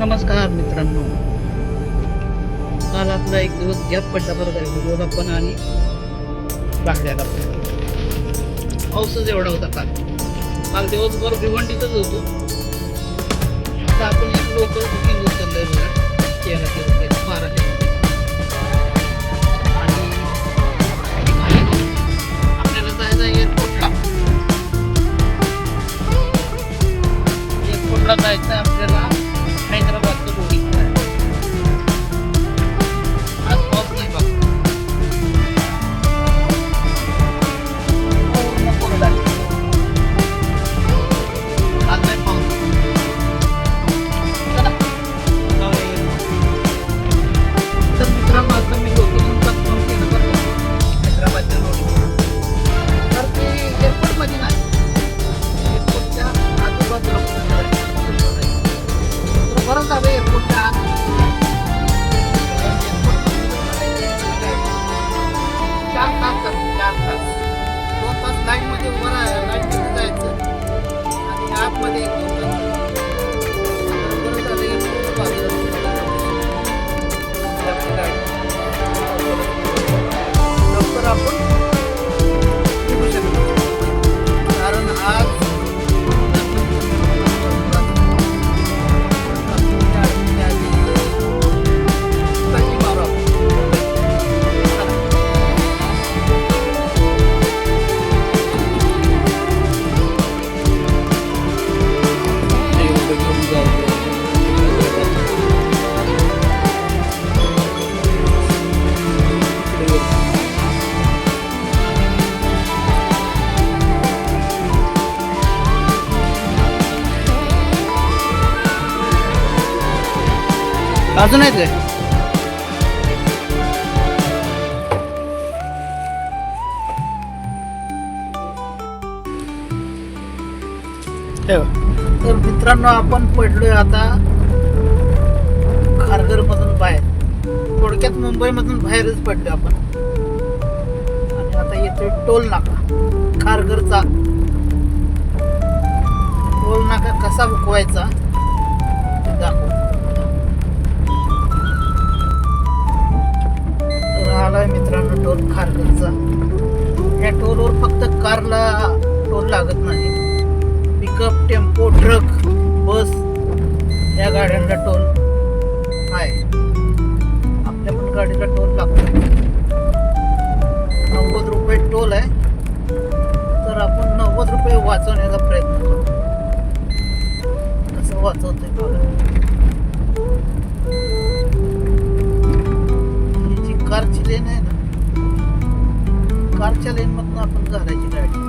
नमस्कार मित्रांनो. काल आपला एक दिवस गॅप पडला बरं का व्हिडिओला पण आणि बागड्याला पण. पाऊसच एवढा होता काल. काल दिवसभर भिवंडीतच होतो. आता आपण एक लोकल बुकिंग उचललंय बघा. तेरा तेराशे रुपये बाराशे रुपये आणि आपल्याला जायचं एअरपोर्टला. एअरपोर्टला जायचं अजून आहेत काय? ठेव. तर मित्रांनो आपण पडलोय आता खारघर मधून बाहेर. थोडक्यात मुंबई मधून बाहेरच पडलो आपण. आणि आता येतोय टोल नाका खारघरचा. टोल नाका कसा हुकवायचा? असं वाचवते ही जी कारची लेन आहे ना कारच्या लेन मधून आपण घालायची गाडी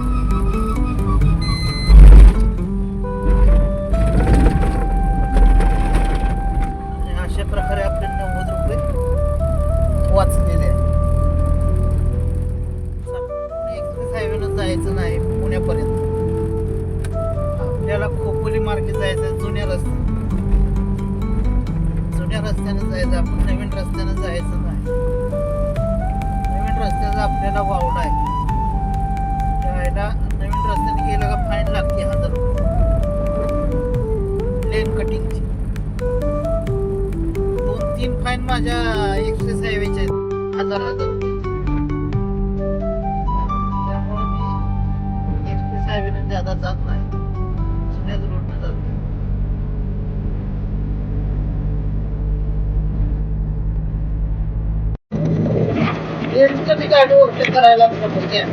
अशा प्रकारे रस्त्यानं जायचं आपण नवीन रस्त्यानं जायचं नाही. नवीन रस्त्याचा आपल्याला वावड आहे. जायला नवीन रस्त्याने गेलं का फाईन लागते हजार रुपये. लेन कटिंगची दोन तीन फाईन माझ्या एक्सप्रेस हायवेच्या आहेत. हजार हजार रुपये. त्यामुळे मी एक्सप्रेस हायवेने जादा जात नाही. मी गाडी करायला म्हणजे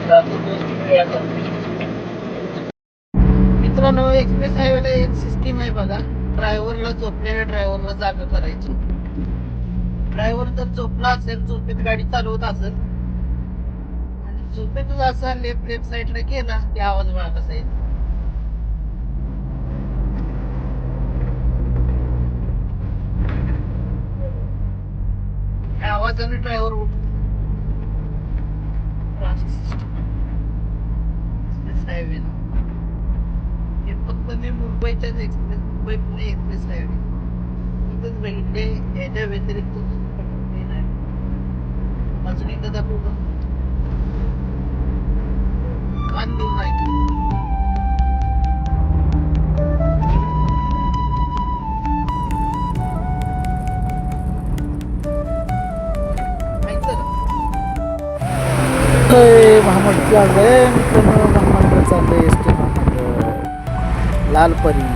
मित्रांनो एक्सप्रेस हायवेला एक सिस्टीम आहे बघा. ड्रायव्हरला झोपलेल्या ड्रायव्हरला जागा करायची. ड्रायव्हर जर झोपला असेल झोपेत गाडी चालवत असेल आणि झोपेतच असा लेफ्ट लेफ्ट साईडला गेला की आवाज बघा कसा येतो आवाजाने ड्रायव्हर उठतो. एक्सप्रेस हायवेला हे फक्त मी मुंबईच्याच express Mumbai Pune express highway इथंच बघितले याच्या व्यतिरिक्त कुठे नाही अजून एकदा दाखवू का कान नाही नाही आहे मित्रांनो महामंडळ चाललंय एस टी महामंडळ लालपरी.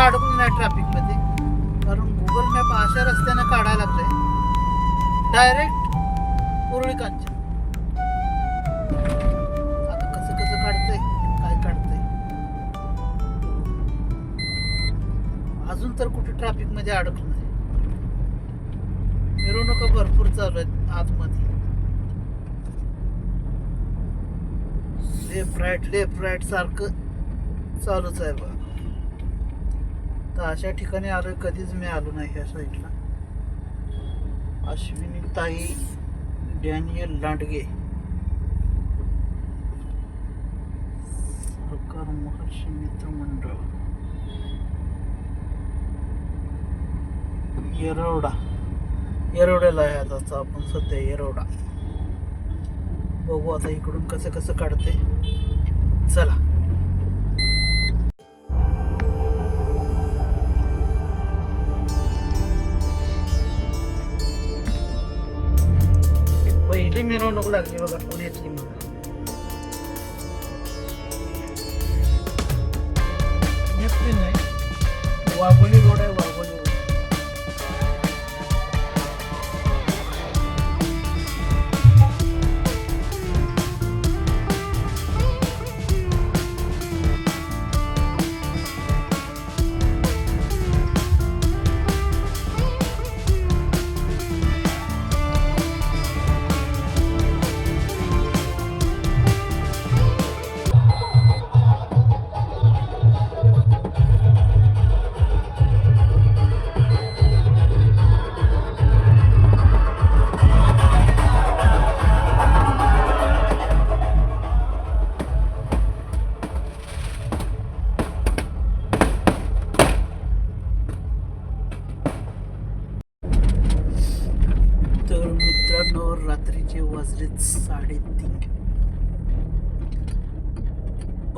अडकलो नाही ट्रॅफिकमध्ये. कारण गुगल मॅप अशा रस्त्याने काढायला लागलंय. डायरेक्ट उरळी आता कसं कसं काढतंय काय काढतंय. अजून तर कुठे ट्रॅफिकमध्ये अडकलो नाही. मिरवणुका भरपूर चालू आहेत आतमध्ये. लेफ्ट राईट लेफ्ट राईट सारखं चालूच आहे बघा. तर अशा ठिकाणी आलो कधीच मी आलो नाही ह्या साईडला अश्विनी ताई डॅनियल लांडगे. सरकार महर्षी मित्र मंडळ येरवडा. येरवड्याला आहे आता आपण सध्या येरवडा. बघू आता इकडून कसं कसं काढते चला. पहिली मिरवणूक लागली बघा पुण्यातली मला पुण्यातली नाही वाघोली रोड आहे वाघोली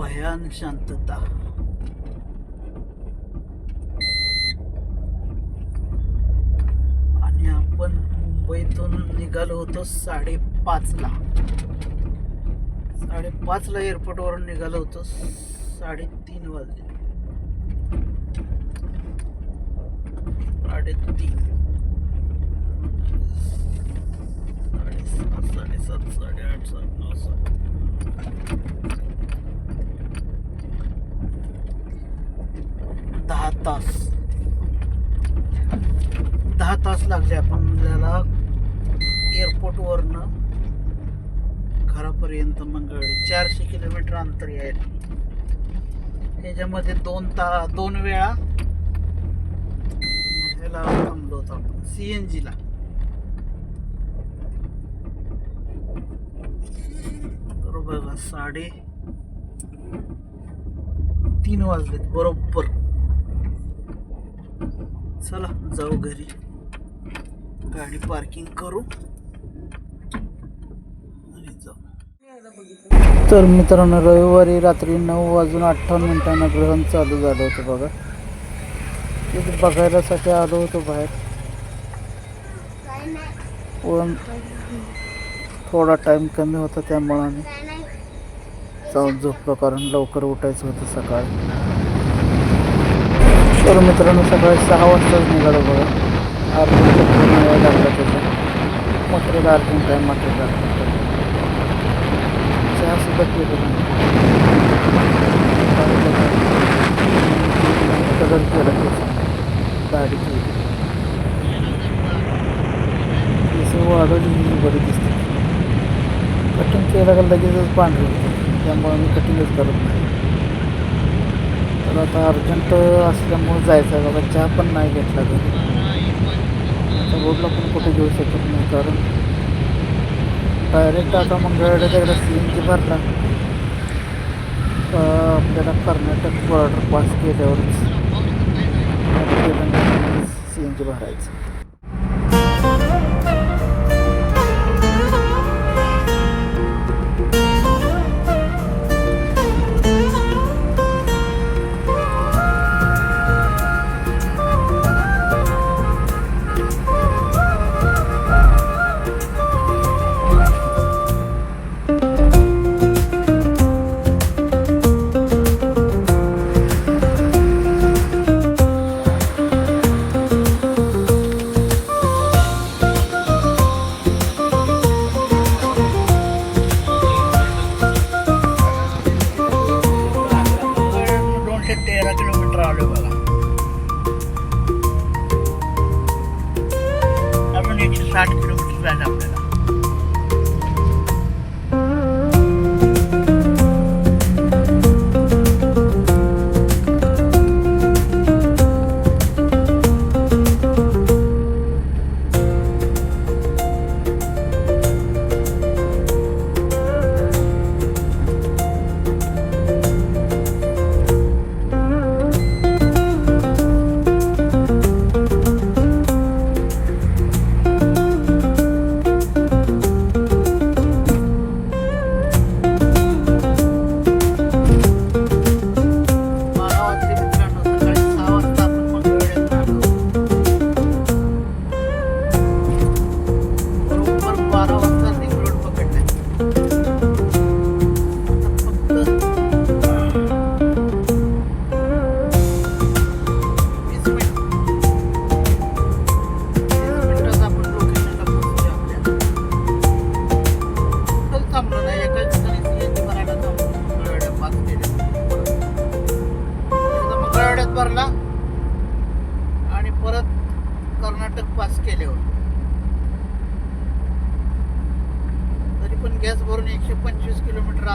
भयान शांतता आणि आपण मुंबईतून निघालो होतो साडेपाचला. साडेपाचला एअरपोर्टवरून निघालो होतो साडेतीन वाजले. साडेतीन. साडेसात साडेसात साडेआठ सात नऊ सात दहा तास. दहा तास लागले आपण त्याला एअरपोर्टवरनं घरापर्यंत मंगळवाडी चारशे किलोमीटर अंतर आहे त्याच्यामध्ये दोन ता दोन वेळा ह्याला थांबलो होतो आपण. सी एन जीला बरोबर बघा साडे तीन वाजलेत. बरोबर. चला जाऊ घरी. गाडी पार्किंग करू. तर मित्रांनो रविवारी रात्री नऊ वाजून अठ्ठावन्न मिनिटांना ग्रहण चालू झालं होतं बघा. तिथे बघायलासाठी आलो होतो बाहेर. पण थोडा टाईम कमी होता त्यामुळं आम्ही जाऊन झोपलो कारण लवकर उठायचं होतं सकाळी. तर मित्रांनो सकाळी सहा वाजताच निघालो बघा. अर्जंट पूर्ण वेळ लागला त्याचा. मटेरियल अर्जंट आहे मटेरियल अर्जंट चहा सुद्धा केलं नाही. कलर केला त्याचा गाडीची केली. वाढवली बरी दिसते. कटिंग केलं का लगेचच पांढरी त्यामुळे मी कटिंगच करत नाही. तर आता अर्जंट असल्यामुळे जायचं आहे बाबा. चहा पण नाही घेतला घरी आता रोडला पण कुठे घेऊ शकत नाही कारण डायरेक्ट आता मंगळवाड्यात एकदा सी एन जी भरला आपल्याला कर्नाटक बॉर्डर पास केल्यावरच. सी एन जी भरायचं.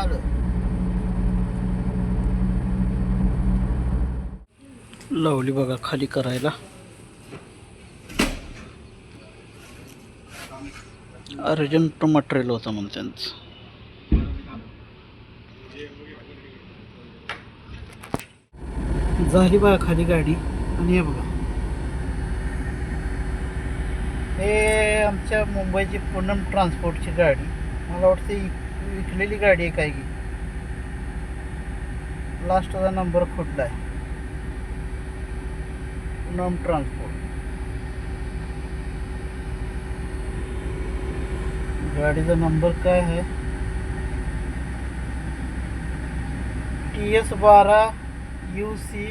आलं लावली बघा खाली करायला. अर्जंट मटेरियल होतं म्हणून त्यांचं. झाली बघा खाली गाडी. आणि हे बघा. हे आमच्या मुंबईची पूनम ट्रान्सपोर्टची गाडी. मला वाटते विकलेली गाडी आहे काय की लास्टचा नंबर खोटला आहे? पूनम ट्रान्सपोर्ट गाडीचा नंबर काय आहे? टी एस बारा यू सी